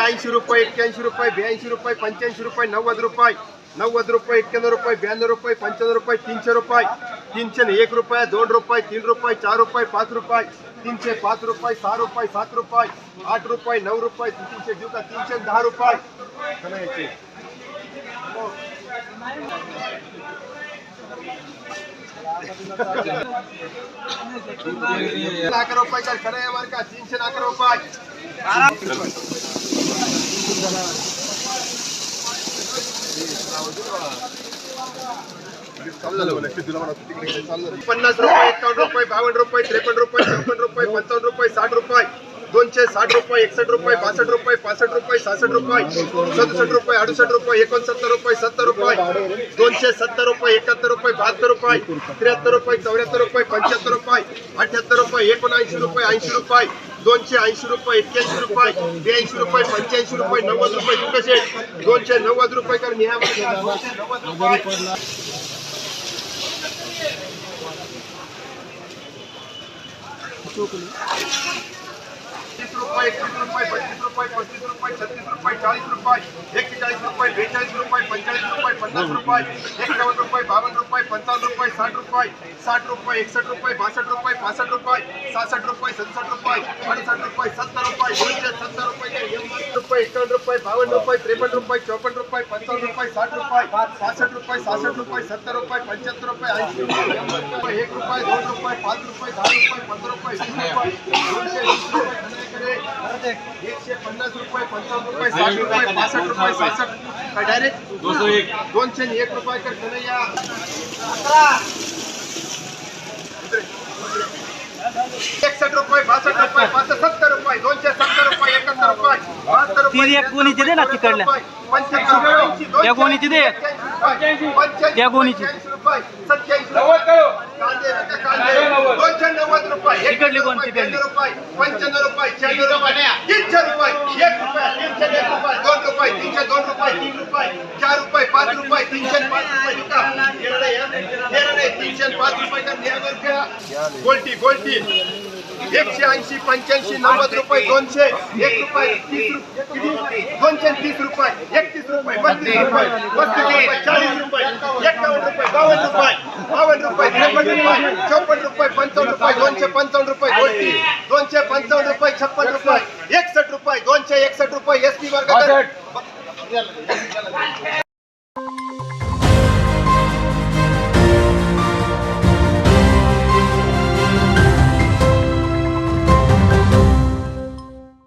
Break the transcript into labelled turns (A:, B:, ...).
A: ऐंशी रुपये एक्क्याऐंशी रुपये ब्याऐंशी रुपये पंच्याऐंशी रुपये नव्वद रुपये नव्वद रुपये एक्क्याण्णव रुपये ब्याण्णव रुपये पंच्याण्णव रुपये तीनशे रुपये तीनशे न एक रुपये दोन रुपये तीन रुपये चार रुपये पाच रुपये तीनशे पाच रुपये सहा रुपये सात रुपये आठ रुपये नऊ रुपये तीनशे देऊ का तीनशे दहा रुपये अकरा रुपये काय खरं का तीनशे अकरा रुपये पन्नास रुपये एकावन्न रुपये बावन्न रुपये त्रेपन्न रुपये चौपन्न रुपये पंचावन्न रुपये साठ रुपये. दोनशे साठ रुपये, एकसठ रुपये बासष्ट रुपये पासष्ट रुपये सहासष्ट रुपये, सदुसष्ट रुपये, अडुसष्ट रुपये, एकोणसत्तर रुपये, सत्तर रुपये, दोनशे सत्तर रुपये, एकाहत्तर रुपये, बहात्तर रुपये, त्र्याहत्तर रुपये, चौऱ्याहत्तर रुपये, पंच्याहत्तर रुपये, अठ्याहत्तर रुपये, एकोणऐंशी रुपये, ऐंशी रुपये, दोनशे ऐंशी रुपये, एक्क्याऐंशी रुपये, ब्याऐंशी रुपये, पंच्याऐंशी रुपये, नव्वद रुपये कसे दोनशे नव्वद रुपये कारण ह्या दोनशे नव्वद रुपये तीस रुपये एकतीस रुपये बत्तीस रुपये पस्तीस रुपये, छत्तीस रुपये चाळीस रुपये एक्केचाळीस रुपये बेचाळीस रुपये पंचेचाळीस रुपये पन्नास रुपये एकावन्न रुपये बावन्न रुपये पंचावन्न रुपये, साठ रुपये साठ रुपये एकसष्ट रुपये बासष्ट रुपये पासष्ट रुपये सहासष्ट रुपये सदुसष्ट रुपये अडुसष्ट रुपये, सत्तर दोनशे सत्तर रुपये एकावन्न रुपये एकावन्न रुपये, बावन्न रुपये, त्रेपन्न रुपये, चौपन्न रुपये, पंचावन्न रुपये, साठ रुपये पासष्ट रुपये सहासष्ट रुपये, सत्तर रुपये, पंच्याहत्तर रुपये, ऐंशी रुपये, एक रुपये दो रुपये, पाच रुपये पंधरा रुपये, वीस रुपये, दोनशे रुपये धनाकडे एकशे पन्नास रुपये पंचावन्न रुपये साठ रुपये पासष्ट रुपये सहासष्ट काय डायरेक्ट दोनशे आणि एक रुपये कर कन्हैया एकसष्ट रुपये बासष्ट रुपये पासष्ट सत्तर रुपये दोनशे सत्तर रुपये एकाहत्तर रुपये बहात्तर रुपये
B: ती एक गोणीची दे ना तिकडल्या.
A: पंच्याऐंशी रुपये, ऐंशी, दोनशे
B: त्या गोणीची दे.
A: एक्क्याऐंशी रुपये, पंच्याऐंशी,
B: त्या गोणीची.
A: एक्क्याऐंशी रुपये, सत्याऐंशी पाच पाच पाच बरं गोल्टी एकशे ऐंशी पंच्याऐंशी नव्वद रुपये दोनशे एक रुपये, तीस रुपये? दोनशे तीस रुपये एकतीस रुपये, बत्तीस रुपये पस्तीस रुपये चाळीस रुपये एकावन्न रुपये बावन्न रुपये छप्पन रुपये रुपये पंचावन्न रुपये दोनशे पंचावन्न रुपये गोल्टी दोनशे पंचावन्न रुपये छप्पन रुपये एकसठ रुपये दोनशे एकसष्ट रुपये एस टी वर्ग